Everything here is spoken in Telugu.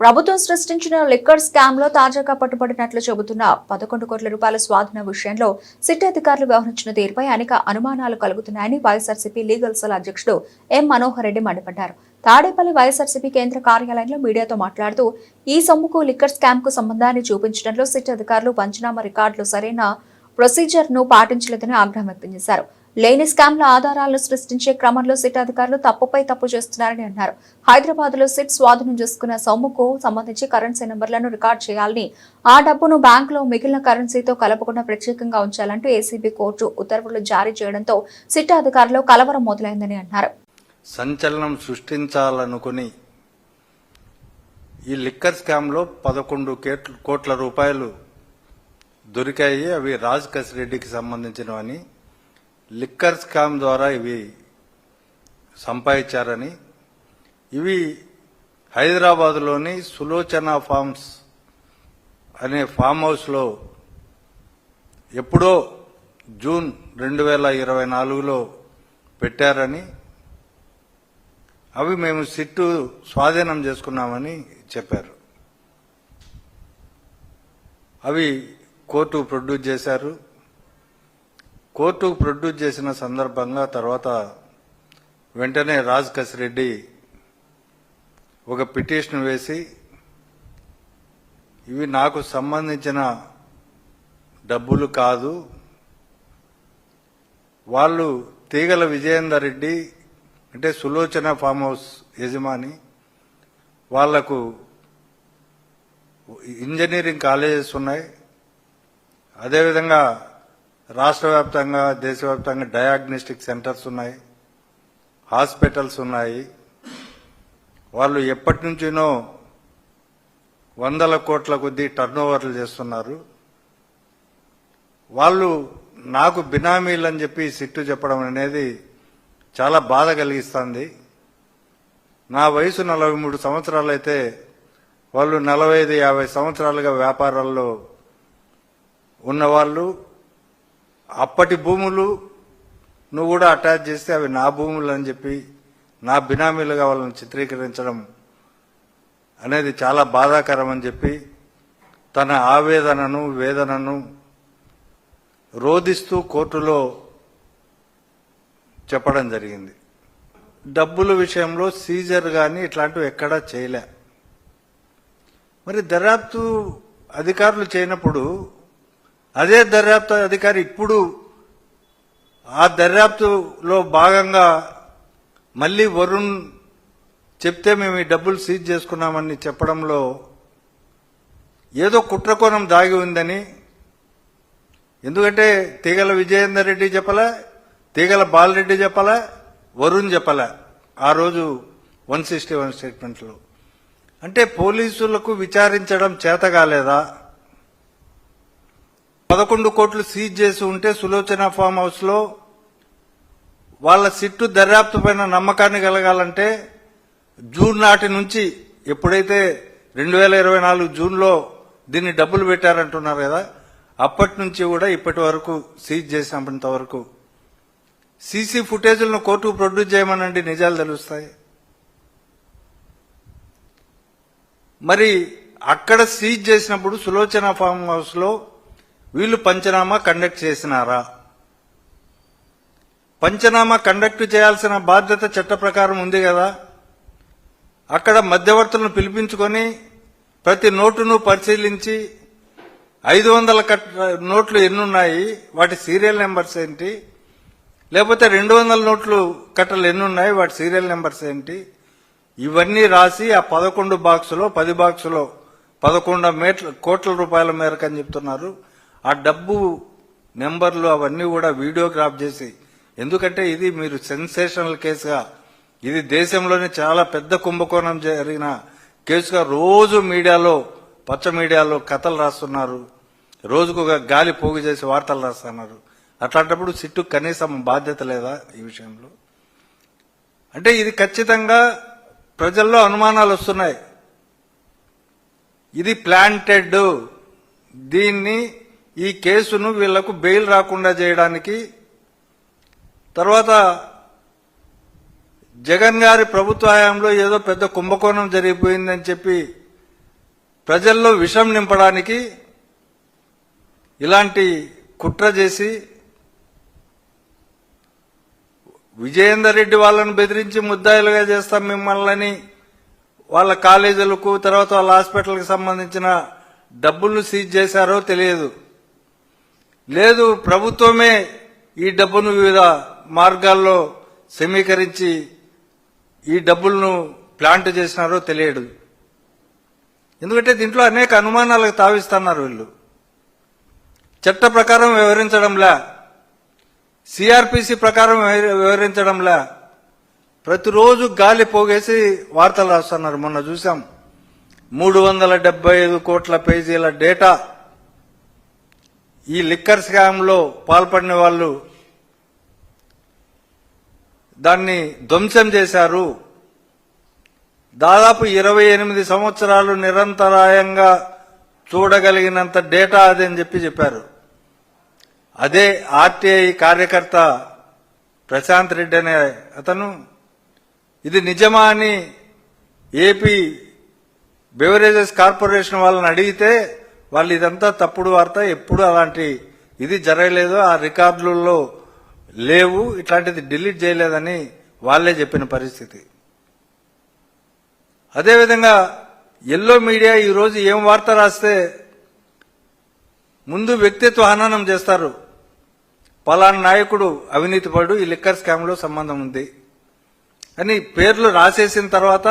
ప్రభుత్వం సృష్టించిన లిక్కర్ స్కామ్లో తాజాగా పట్టుబడినట్లు చెబుతున్న పదకొండు కోట్ల రూపాయల స్వాధీన విషయంలో సిట్ అధికారులు వ్యవహరించిన తీరుపై అనేక అనుమానాలు కలుగుతున్నాయని వైఎస్ఆర్సీపీ లీగల్ సెల్ అధ్యక్షుడు ఎం మనోహర్ రెడ్డి మండిపడ్డారు. తాడేపల్లి వైఎస్ఆర్సీపీ కేంద్ర కార్యాలయంలో మీడియాతో మాట్లాడుతూ ఈ సొమ్ముకు లిక్కర్ స్కామ్కు సంబంధాన్ని చూపించడంలో సిట్ అధికారులు పంచనామా రికార్డులు సరైన ప్రొసీజర్ను పాటించలేదని ఆగ్రహం వ్యక్తం చేశారు. లేని స్కామ్ల ఆధారాలను సృష్టించే క్రమంలో సిట్ అధికారులు తప్పుపై తప్పు చేస్తున్నారని అన్నారు. హైదరాబాద్లో సిట్ స్వాధీనం చేసుకున్న సొమ్ముకు సంబంధించి కరెన్సీ నెంబర్లను రికార్డ్ చేయాలని ఆ డబ్బును బ్యాంకులో మిగిలిన కరెన్సీతో కలపకుండా ప్రత్యేకంగా ఉంచాలంటూ ఏసీబీ కోర్టు ఉత్తర్వులు జారీ చేయడంతో సిట్ అధికారులు కలవరం మొదలైందని అన్నారు. సంచలనం సృష్టించాలనుకుని ఈ లిక్కర్ స్కామ్లో పదకొండు కోట్ల రూపాయలు దొరికాయి. అవి రాజ్ కసిరెడ్డికి సంబంధించినవని లిక్కర్ స్కామ్ ద్వారా ఇవి సంపాదించారని ఇవి హైదరాబాద్లోని సులోచన ఫార్మ్స్ అనే ఫామ్ హౌస్లో ఎప్పుడో జూన్ రెండు వేల ఇరవై నాలుగులో పెట్టారని అవి మేము సిట్టు స్వాధీనం చేసుకున్నామని చెప్పారు. అవి కోర్టు ప్రొడ్యూస్ చేశారు. కోర్టు ప్రొడ్యూస్ చేసిన సందర్భంగా తర్వాత వెంటనే రాజ్ కసిరెడ్డి ఒక పిటిషన్ వేసి ఇవి నాకు సంబంధించిన డబ్బులు కాదు వాళ్ళు తీగల విజయేందర్ రెడ్డి అంటే సులోచన ఫామ్ హౌస్ యజమాని వాళ్ళకు ఇంజనీరింగ్ కాలేజెస్ ఉన్నాయి. అదేవిధంగా రాష్ట్ర వ్యాప్తంగా దేశవ్యాప్తంగా డయాగ్నోస్టిక్ సెంటర్స్ ఉన్నాయి హాస్పిటల్స్ ఉన్నాయి. వాళ్ళు ఎప్పటి నుంచినో వందల కోట్ల కొద్దీ టర్న్ ఓవర్లు చేస్తున్నారు. వాళ్ళు నాకు బినామీలు అని చెప్పి సిట్టు చెప్పడం అనేది చాలా బాధ కలిగిస్తుంది. నా వయసు నలభై మూడు సంవత్సరాలు అయితే వాళ్ళు నలభై ఐదు యాభై సంవత్సరాలుగా వ్యాపారాల్లో ఉన్నవాళ్ళు అప్పటి భూములు నువ్వు కూడా అటాచ్ చేస్తే అవి నా భూములు అని చెప్పి నా బినామీలుగా వాళ్ళని చిత్రీకరించడం అనేది చాలా బాధాకరం అని చెప్పి తన ఆవేదనను వేదనను రోధిస్తూ కోర్టులో చెప్పడం జరిగింది. డబ్బుల విషయంలో సీజర్ కానీ ఇట్లాంటివి ఎక్కడా చేయలే. మరి దర్యాప్తు అధికారులు చేయనప్పుడు అదే దర్యాప్తు అధికారి ఇప్పుడు ఆ దర్యాప్తులో భాగంగా మళ్ళీ వరుణ్ చెప్తే మేము ఈ డబ్బులు సీజ్ చేసుకున్నామని చెప్పడంలో ఏదో కుట్రకోణం దాగి ఉందని. ఎందుకంటే తీగల విజయేందర్ రెడ్డి చెప్పలే తీగల బాలరెడ్డి చెప్పలే వరుణ్ చెప్పలే ఆ రోజు వన్ సిక్స్టీ వన్ స్టేట్మెంట్లో. అంటే పోలీసులకు విచారించడం చేత కాలేదా పదకొండు కోట్లు సీజ్ చేసి ఉంటే సులోచన ఫామ్ హౌస్లో వాళ్ళ సిట్టు దర్యాప్తు పైన నమ్మకాన్ని కలగాలంటే జూన్ నాటి నుంచి ఎప్పుడైతే రెండు వేల ఇరవై నాలుగు జూన్లో దీన్ని డబ్బులు పెట్టారంటున్నారు కదా అప్పటి నుంచి కూడా ఇప్పటి వరకు సీజ్ చేసినంత వరకు సీసీ ఫుటేజ్లను కోర్టుకు ప్రొడ్యూస్ చేయమనండి నిజాలు తెలుస్తాయి. మరి అక్కడ సీజ్ చేసినప్పుడు సులోచన ఫామ్ హౌస్లో వీళ్ళు పంచనామా కండక్ట్ చేసినారా? పంచనామా కండక్ట్ చేయాల్సిన బాధ్యత చట్ట ప్రకారం ఉంది కదా? అక్కడ మధ్యవర్తులను పిలిపించుకొని ప్రతి నోటును పరిశీలించి ఐదు వందల కట్ నోట్లు ఎన్నున్నాయి వాటి సీరియల్ నెంబర్స్ ఏంటి? లేకపోతే రెండు వందల నోట్లు కట్టలు ఎన్నున్నాయి వాటి సీరియల్ నెంబర్స్ ఏంటి? ఇవన్నీ రాసి ఆ పదకొండు బాక్సులో పది బాక్సులో పదకొండు మీటర్ కోట్ల రూపాయల మేరకు అని చెప్తున్నారు. ఆ డబ్బు నెంబర్లు అవన్నీ కూడా వీడియోగ్రాఫ్ చేసి. ఎందుకంటే ఇది మీరు సెన్సేషనల్ కేసుగా ఇది దేశంలోనే చాలా పెద్ద కుంభకోణం జరిగిన కేసుగా రోజు మీడియాలో పచ్చ మీడియాలో కథలు రాస్తున్నారు. రోజుకు గాలి పోగు చేసి వార్తలు రాస్తున్నారు. అట్లాంటప్పుడు సిట్టు కనీసం బాధ్యత లేదా ఈ విషయంలో? అంటే ఇది ఖచ్చితంగా ప్రజల్లో అనుమానాలు వస్తున్నాయి. ఇది ప్లాంటెడ్. దీన్ని ఈ కేసును వీళ్ళకు బెయిల్ రాకుండా చేయడానికి తర్వాత జగన్ గారి ప్రభుత్వ హయాంలో ఏదో పెద్ద కుంభకోణం జరిగిపోయిందని చెప్పి ప్రజల్లో విషం నింపడానికి ఇలాంటి కుట్ర చేసి విజయేందర్ రెడ్డి వాళ్ళని బెదిరించి ముద్దాయిలుగా చేస్తాం మిమ్మల్ని వాళ్ళ కాలేజీలకు తర్వాత వాళ్ళ హాస్పిటల్కి సంబంధించిన డబ్బులు సీజ్ చేశారో తెలియదు. లేదు ప్రభుత్వమే ఈ డబ్బును వివిధ మార్గాల్లో సమీకరించి ఈ డబ్బులను ప్లాంట్ చేసినారో తెలియదు. ఎందుకంటే దీంట్లో అనేక అనుమానాలకు తావిస్తున్నారు వీళ్ళు. చట్ట ప్రకారం వివరించడంలా సిఆర్పిసి ప్రకారం వివరించడంలా ప్రతిరోజు గాలి పోగేసి వార్తలు రాస్తున్నారు. మొన్న చూసాం మూడు వందల డెబ్బై ఐదు కోట్ల పేజీల డేటా ఈ లిక్కర్ స్కామ్లో పాల్పడిన వాళ్ళు దాన్ని ధ్వంసం చేశారు. దాదాపు ఇరవై ఎనిమిది సంవత్సరాలు నిరంతరాయంగా చూడగలిగినంత డేటా అదే అని చెప్పి చెప్పారు. అదే ఆర్టీఐ కార్యకర్త ప్రశాంత్ రెడ్డి అనే అతను. ఇది నిజమా అని ఏపీ బెవరేజెస్ కార్పొరేషన్ వాళ్ళని అడిగితే వాళ్ళు ఇదంతా తప్పుడు వార్త ఎప్పుడు అలాంటి ఇది జరగలేదు ఆ రికార్డులలో లేవు ఇట్లాంటిది డిలీట్ చేయలేదని వాళ్ళే చెప్పిన పరిస్థితి. అదేవిధంగా ఎల్లో మీడియా ఈరోజు ఏం వార్త రాస్తే ముందు వ్యక్తిత్వ హననం చేస్తారు. పలానా నాయకుడు అవినీతిపడు ఈ లిక్కర్ స్కామ్లో సంబంధం ఉంది. అని పేర్లు రాసేసిన తర్వాత